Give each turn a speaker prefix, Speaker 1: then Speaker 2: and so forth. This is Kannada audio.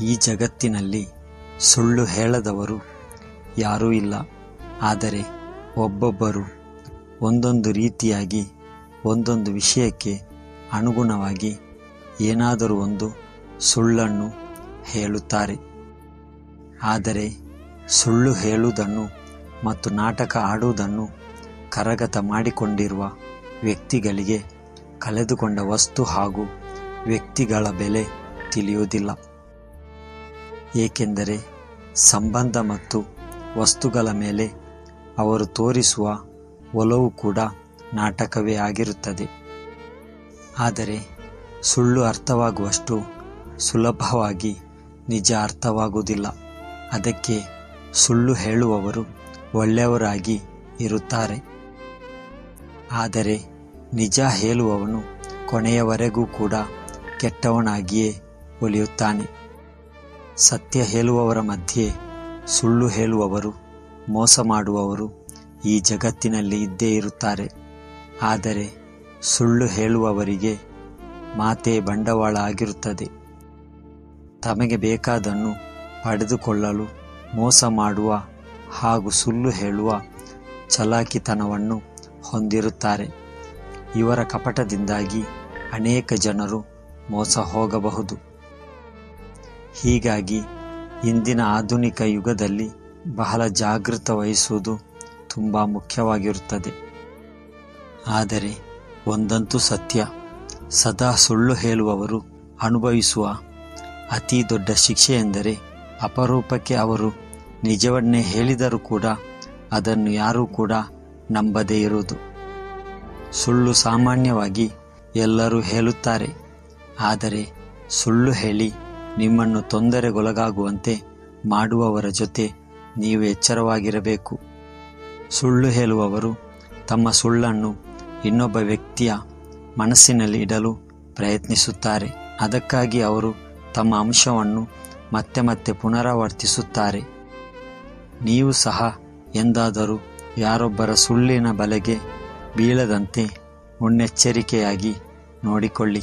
Speaker 1: ಈ ಜಗತ್ತಿನಲ್ಲಿ ಸುಳ್ಳು ಹೇಳದವರು ಯಾರೂ ಇಲ್ಲ. ಆದರೆ ಒಬ್ಬೊಬ್ಬರು ಒಂದೊಂದು ರೀತಿಯಾಗಿ, ಒಂದೊಂದು ವಿಷಯಕ್ಕೆ ಅನುಗುಣವಾಗಿ ಏನಾದರೂ ಒಂದು ಸುಳ್ಳನ್ನು ಹೇಳುತ್ತಾರೆ. ಆದರೆ ಸುಳ್ಳು ಹೇಳುವುದನ್ನು ಮತ್ತು ನಾಟಕ ಆಡುವುದನ್ನು ಕರಗತ ಮಾಡಿಕೊಂಡಿರುವ ವ್ಯಕ್ತಿಗಳಿಗೆ ಕಳೆದುಕೊಂಡ ವಸ್ತು ಹಾಗೂ ವ್ಯಕ್ತಿಗಳ ಬೆಲೆ ತಿಳಿಯುವುದಿಲ್ಲ. ಏಕೆಂದರೆ ಸಂಬಂಧ ಮತ್ತು ವಸ್ತುಗಳ ಮೇಲೆ ಅವರು ತೋರಿಸುವ ಒಲವು ಕೂಡ ನಾಟಕವೇ ಆಗಿರುತ್ತದೆ. ಆದರೆ ಸುಳ್ಳು ಅರ್ಥವಾಗುವಷ್ಟು ಸುಲಭವಾಗಿ ನಿಜ ಅರ್ಥವಾಗುವುದಿಲ್ಲ. ಅದಕ್ಕೆ ಸುಳ್ಳು ಹೇಳುವವರು ಒಳ್ಳೆಯವರಾಗಿ ಇರುತ್ತಾರೆ. ಆದರೆ ನಿಜ ಹೇಳುವವನು ಕೊನೆಯವರೆಗೂ ಕೂಡ ಕೆಟ್ಟವನಾಗಿಯೇ ಉಳಿಯುತ್ತಾನೆ ಸತ್ಯ ಹೇಳುವವರ ಮಧ್ಯೆ ಸುಳ್ಳು ಹೇಳುವವರು, ಮೋಸ ಮಾಡುವವರು ಈ ಜಗತ್ತಿನಲ್ಲಿ ಇದ್ದೇ ಇರುತ್ತಾರೆ. ಆದರೆ ಸುಳ್ಳು ಹೇಳುವವರಿಗೆ ಮಾತೇ ಬಂಡವಾಳ ಆಗಿರುತ್ತದೆ. ತಮಗೆ ಬೇಕಾದನ್ನು ಪಡೆದುಕೊಳ್ಳಲು ಮೋಸ ಮಾಡುವ ಹಾಗೂ ಸುಳ್ಳು ಹೇಳುವ ಚಲಾಕಿತನವನ್ನು ಹೊಂದಿರುತ್ತಾರೆ. ಇವರ ಕಪಟದಿಂದಾಗಿ ಅನೇಕ ಜನರು ಮೋಸ ಹೋಗಬಹುದು. ಹೀಗಾಗಿ ಇಂದಿನ ಆಧುನಿಕ ಯುಗದಲ್ಲಿ ಬಹಳ ಜಾಗೃತ ವಹಿಸುವುದು ತುಂಬ ಮುಖ್ಯವಾಗಿರುತ್ತದೆ. ಆದರೆ ಒಂದಂತೂ ಸತ್ಯ, ಸದಾ ಸುಳ್ಳು ಹೇಳುವವರು ಅನುಭವಿಸುವ ಅತಿ ದೊಡ್ಡ ಶಿಕ್ಷೆ ಎಂದರೆ ಅಪರೂಪಕ್ಕೆ ಅವರು ನಿಜವನ್ನೇ ಹೇಳಿದರೂ ಕೂಡ ಅದನ್ನು ಯಾರೂ ಕೂಡ ನಂಬದೇ ಇರುವುದು. ಸುಳ್ಳು ಸಾಮಾನ್ಯವಾಗಿ ಎಲ್ಲರೂ ಹೇಳುತ್ತಾರೆ, ಆದರೆ ಸುಳ್ಳು ಹೇಳಿ ನಿಮ್ಮನ್ನು ತೊಂದರೆಗೊಳಗಾಗುವಂತೆ ಮಾಡುವವರ ಜೊತೆ ನೀವು ಎಚ್ಚರವಾಗಿರಬೇಕು. ಸುಳ್ಳು ಹೇಳುವವರು ತಮ್ಮ ಸುಳ್ಳನ್ನು ಇನ್ನೊಬ್ಬ ವ್ಯಕ್ತಿಯ ಮನಸ್ಸಿನಲ್ಲಿ ಇಡಲು ಪ್ರಯತ್ನಿಸುತ್ತಾರೆ. ಅದಕ್ಕಾಗಿ ಅವರು ತಮ್ಮ ಅಂಶವನ್ನು ಮತ್ತೆ ಮತ್ತೆ ಪುನರಾವರ್ತಿಸುತ್ತಾರೆ. ನೀವು ಸಹ ಎಂದಾದರೂ ಯಾರೊಬ್ಬರ ಸುಳ್ಳಿನ ಬಲೆಗೆ ಬೀಳದಂತೆ ಮುನ್ನೆಚ್ಚರಿಕೆಯಾಗಿ ನೋಡಿಕೊಳ್ಳಿ.